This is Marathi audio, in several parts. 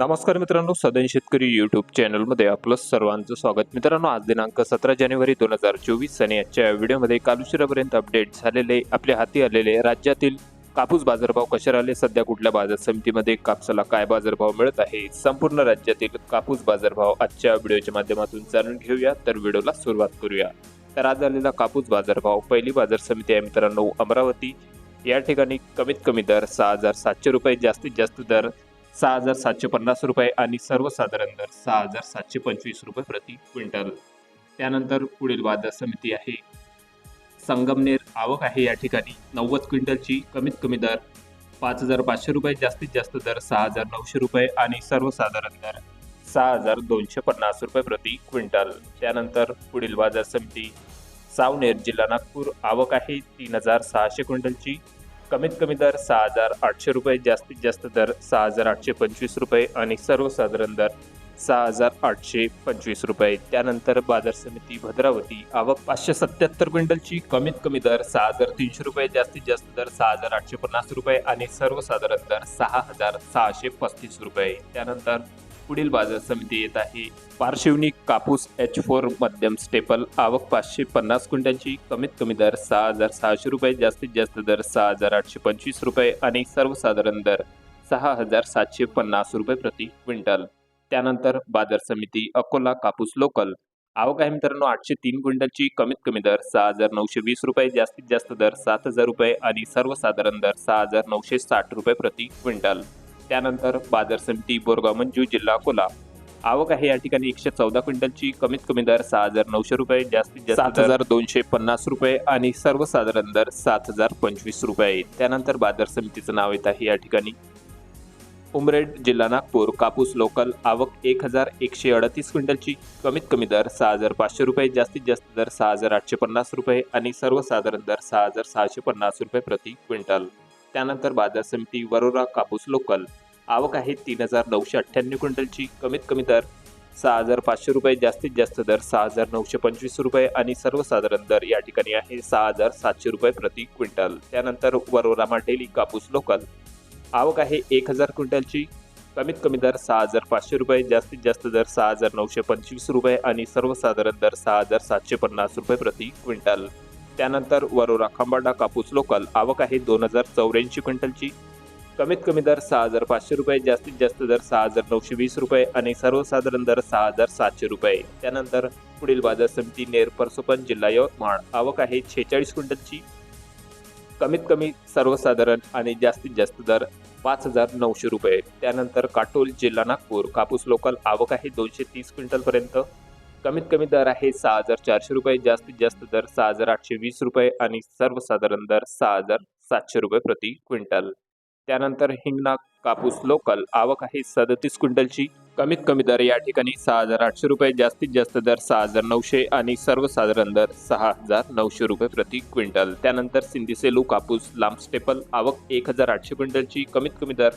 नमस्कार मित्रांनो सदन शेतकरी यूट्यूब चॅनलमध्ये आपलं सर्वांचं स्वागत. मित्रांनो आज दिनांक सतरा जानेवारी दोन हजार चोवीस आणि आजच्या व्हिडिओमध्ये काल उशिरापर्यंत अपडेट झालेले आपल्या हाती आलेले राज्यातील कापूस बाजारभाव कसे राहिले सध्या कुठल्या बाजार समितीमध्ये कापसाला काय बाजारभाव मिळत आहे संपूर्ण राज्यातील कापूस बाजारभाव आजच्या व्हिडिओच्या माध्यमातून जाणून घेऊया तर व्हिडिओला सुरुवात करूया. तर आज आलेला कापूस बाजारभाव पहिली बाजार समिती आहे मित्रांनो अमरावती. या ठिकाणी कमीत कमी दर सहा हजार सातशे रुपये जास्तीत जास्त दर सहा हजार सातशे पन्नास रुपये आणि सर्वसाधारण दर सहा हजार सातशे पंचवीस रुपये प्रति क्विंटल. त्यानंतर पुढील बाजार समिती आहे. संगमनेर आवक आहे या ठिकाणी. नव्वद क्विंटलची कमीत कमी दर पाच हजार पाचशे रुपये जास्तीत जास्त दर सहा हजार नऊशे रुपये आणि सर्वसाधारण दर सहा हजार दोनशे पन्नास रुपये प्रति क्विंटल. त्यानंतर पुढील बाजार समिती सावनेर जिल्हा नागपूर आवक आहे. तीन हजार सहाशे क्विंटलची कमीत कमी दर सहा हजार आठशे रुपये जास्तीत जास्त दर सहा हजार आठशे पंचवीस रुपये आणि सर्वसाधारण दर सहा हजार आठशे पंचवीस रुपये. त्यानंतर बाजार समिती भद्रावती आवक पाचशे सत्याहत्तर क्विंटलची कमीत कमी दर सहा हजार तीनशे रुपये जास्तीत जास्त दर सहा हजार आठशे पन्नास रुपये आणि सर्वसाधारण दर सहा हजार सहाशे पस्तीस रुपये. त्यानंतर पुढील बाजार समिती येत आहे. पार्श्वनी कापूस एच फोर मध्यम स्टेपल आवक पाचशे पन्नास क्विंटलची कमीत कमी दर सहा हजार सहाशे रुपये जास्तीत जास्त दर सहा हजार आठशे पंचवीस रुपये आणि सर्वसाधारण दर सहा हजार सातशे पन्नास रुपये प्रति क्विंटल. त्यानंतर बाजार समिती अकोला कापूस लोकल. आवक आहे मित्रांनो आठशे तीन क्विंटलची कमीत कमी दर सहा हजार नऊशे वीस रुपये जास्तीत जास्त दर सात हजार रुपये आणि सर्वसाधारण दर सहा हजार नऊशे साठ रुपये प्रति क्विंटल. त्यानंतर बाजार समिती बोरगाव मंजू जिल्हा अकोला आवक आहे या ठिकाणी एकशे चौदा क्विंटलची. कमीत कमी दर सहा हजार नऊशे रुपये जास्तीत जास्त सात हजार दोनशे पन्नास रुपये आणि सर्वसाधारण दर सात हजार पंचवीस रुपये. त्यानंतर बाजार समितीचं नाव येत आहे या ठिकाणी. उमरेड जिल्हा नागपूर कापूस लोकल आवक एक हजार एकशे अडतीस क्विंटलची. कमीत कमी दर सहा हजार पाचशे रुपये जास्तीत जास्त दर सहा हजार आठशे पन्नास रुपये आणि सर्वसाधारण दर सहा हजार सहाशे पन्नास रुपये प्रति क्विंटल. त्यानंतर बाजार समिती वरोरा कापूस लोकल. आवक आहे तीन हजार नऊशे अठ्ठ्याण्णव क्विंटलची. कमीत कमी दर सहा हजार पाचशे रुपये जास्तीत जास्त दर सहा हजार नऊशे पंचवीस रुपये आणि सर्वसाधारण दर या ठिकाणी आहे सहा हजार सातशे रुपये प्रति क्विंटल. त्यानंतर वरोरा माटेली कापूस लोकल. आवक आहे एक हजार क्विंटलची. कमीत कमी दर सहा हजार पाचशे रुपये जास्तीत जास्त दर सहा हजार नऊशे पंचवीस रुपये आणि सर्वसाधारण दर सहा हजार सातशे पन्नास रुपये प्रति क्विंटल. त्यानंतर वरोरा खंबाडा कापूस लोकल आवक आहे दोन हजार चौऱ्याऐंशी क्विंटलची. कमीत कमी दर सहा हजार पाचशे रुपये जास्तीत जास्त दर सहा हजार नऊशे वीस रुपये आणि सर्वसाधारण दर सहा हजार सातशे रुपये. त्यानंतर पुढील बाजार समिती नेर परसोपन जिल्हा यवतमाळ आवक आहे छेचाळीस क्विंटलची. कमीत कमी सर्वसाधारण आणि जास्तीत जास्त दर पाच हजार नऊशे रुपये. त्यानंतर काटोल जिल्हा नागपूर कापूस लोकल आवक आहे दोनशे तीस क्विंटलपर्यंत. कमीत कमी दर आहे सहा हजार चारशे रुपये जास्तीत जास्त दर सहा हजार आठशे वीस रुपये आणि सर्वसाधारण दर सहा हजार सातशे रुपये प्रति क्विंटल. त्यानंतर हिंगणा कापूस लोकल आवक आहे सदतीस क्विंटलची. कमीत कमी दर या ठिकाणी सहा हजार आठशे रुपये जास्तीत जास्त दर सहा हजार नऊशे आणि सर्वसाधारण दर सहा हजार नऊशे रुपये प्रति क्विंटल. त्यानंतर सिंधीसेलू कापूस लांब स्टेपल आवक एक हजार आठशे क्विंटलची. कमीत कमी दर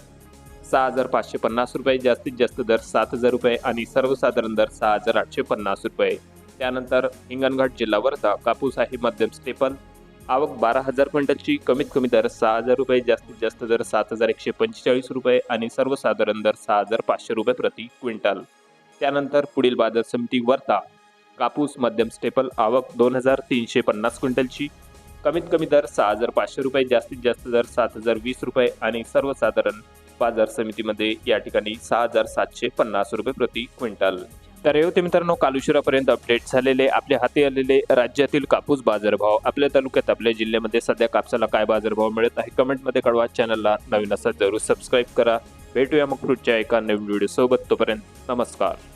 सहा हजार पाचशे पन्नास रुपये जास्तीत जास्त दर सात हजार रुपये आणि सर्वसाधारण दर सहा हजार आठशे पन्नास रुपये. त्यानंतर हिंगणघाट जिल्हा वर्धा कापूस आहे मध्यम स्टेपल. आवक बारा हजार क्विंटलची कमीत कमी दर सहा हजार रुपये जास्तीत जास्त दर सात हजार एकशे पंचेचाळीस रुपये आणि सर्वसाधारण दर सहा हजार पाचशे रुपये प्रति क्विंटल. त्यानंतर पुढील बाजार समिती वर्धा कापूस मध्यम स्टेपल आवक दोन हजार तीनशे पन्नास क्विंटलची कमीत कमी दर सहा हजार पाचशे रुपये जास्तीत जास्त दर सात हजार वीस रुपये आणि सर्वसाधारण बाजार समितीमध्ये या ठिकाणी सहा हजार सातशे पन्नास रुपये प्रति क्विंटल. तर येऊ ते मित्रांनो काल उशिरापर्यंत अपडेट झालेले आपल्या हाती आलेले राज्यातील कापूस बाजारभाव. आपल्या तालुक्यात आपल्या जिल्ह्यामध्ये सध्या कापसाला काय बाजारभाव मिळत आहे कमेंटमध्ये कळवा. चॅनलला नवीन असा जरूर सबस्क्राईब करा. भेटूया मग पुढच्या एका नवीन व्हिडिओ सोबत. तोपर्यंत नमस्कार.